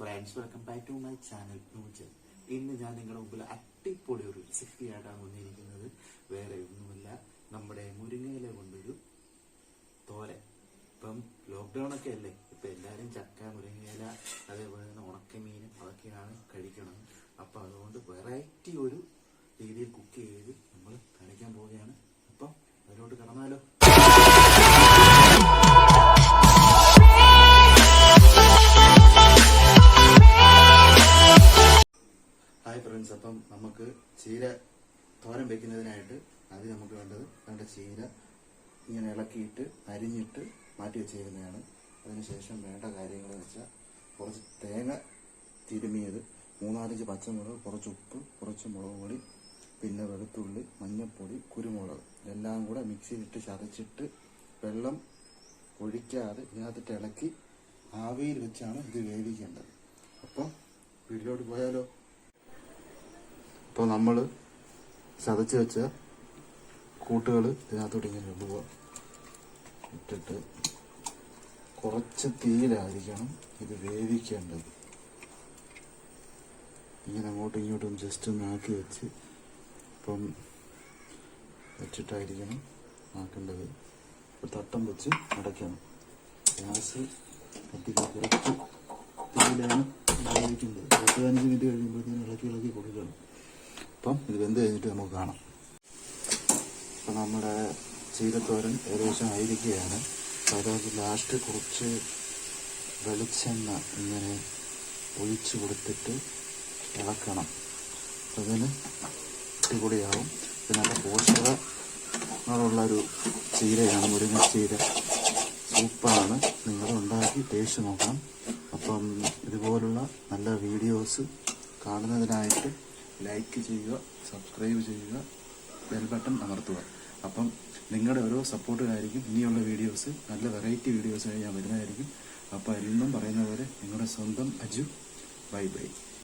Friends welcome back to my channel നൂജൻ ഇന്ന് ഞാൻ നിങ്ങളുടെ മുമ്പിൽ അടിപൊളി ഒരു റെസിപ്പി ആയിട്ടാണ് വന്നിരിക്കുന്നത്. വേറെ ഒന്നുമില്ല. നമ്മുടെ മുരിങ്ങയില കൊണ്ടൊരു തോരൻ. ഇപ്പം ലോക്ക്ഡൗൺ ഒക്കെ അല്ലേ? ഇപ്പൊ എല്ലാരും ചക്ക മുരിങ്ങയില അതേപോലെ തന്നെ ഉണക്കമീനും അതൊക്കെയാണ് കഴിക്കുന്നത് അപ്പൊ അതുകൊണ്ട് വെറൈറ്റി ഒരു രീതിയിൽ ഫ്രണ്ട്സ് അപ്പം നമുക്ക് ചീര തോരം വെക്കുന്നതിനായിട്ട് ആദ്യം നമുക്ക് വേണ്ടത് വേണ്ട ചീര ഇങ്ങനെ ഇളക്കിയിട്ട് അരിഞ്ഞിട്ട് മാറ്റി വെച്ചിരിക്കുന്നതാണ്. അതിനുശേഷം വേണ്ട കാര്യങ്ങൾ വെച്ചാൽ കുറച്ച് തേങ്ങ തിരുമിയത് മൂന്നാലഞ്ച് പച്ചമുളക് കുറച്ച് ഉപ്പ് കുറച്ച് മുളക് പൊടി പിന്നെ വെളുത്തുള്ളി മഞ്ഞൾപ്പൊടി കുരുമുളക്. എല്ലാം കൂടെ മിക്സിയിലിട്ട് ചതച്ചിട്ട് വെള്ളം ഒഴിക്കാതെ ഇതിനകത്തിട്ട് ഇളക്കി ആവിയിൽ വെച്ചാണ് ഇത് വേവിക്കേണ്ടത്. അപ്പം വീട്ടിലോട്ട് പോയാലോ? ഇപ്പോൾ നമ്മൾ ചതച്ച് വെച്ച കൂട്ടുകൾ ഇതിനകത്തോട്ട് ഇങ്ങനെ ഇടുക ഇട്ടിട്ട് കുറച്ച് തീയിലായിരിക്കണം ഇത് വേവിക്കേണ്ടത്. ഇങ്ങനെ അങ്ങോട്ടും ഇങ്ങോട്ടും ജസ്റ്റ് ഒന്ന് ആക്കി വെച്ച് ഇപ്പം വെച്ചിട്ടായിരിക്കണം ആക്കേണ്ടത്. ഒരു തട്ടം വെച്ച് അടയ്ക്കണം. ഗ്യാസ് കുറച്ച് തീയിലാണ് വേവിക്കുന്നത് പത്ത് പതിനഞ്ച് മിനിറ്റ് കഴിയുമ്പോഴത്തേക്കും ഇളക്കി ഇളക്കി കൊടുക്കണം. അപ്പം ഇത് വെന്ത് കഴിഞ്ഞിട്ട് നമുക്ക് കാണാം. അപ്പം നമ്മുടെ ചീരത്തോരൻ ഏകദേശം ആയിരിക്കുകയാണ്. അപ്പം ലാസ്റ്റ് കുറച്ച് വെളിച്ചെണ്ണ ഇങ്ങനെ ഒഴിച്ചു കൊടുത്തിട്ട് ഇളക്കണം. അതിന് കൂടിയാവും പിന്നെ നല്ല പോഷകങ്ങളുള്ള ഒരു ചീരയാണ് മുരിങ്ങ ചീര സൂപ്പറാണ്. നിങ്ങൾ ഉണ്ടാക്കി ടേസ്റ്റ് നോക്കണം. അപ്പം ഇതുപോലുള്ള നല്ല വീഡിയോസ് കാണുന്നതിനായിട്ട് ലൈക്ക് ചെയ്യുക സബ്സ്ക്രൈബ് ചെയ്യുക ബെൽ ബട്ടൺ അമർത്തുക. അപ്പം നിങ്ങളുടെ ഓരോ സപ്പോർട്ടുകളായിരിക്കും ഇനിയുള്ള വീഡിയോസ് നല്ല വെറൈറ്റി വീഡിയോസ് ഞാൻ വരുന്നതായിരിക്കും. അപ്പോൾ എന്നും പറയുന്ന പോലെ നിങ്ങളുടെ സ്വന്തം അജു. Bye bye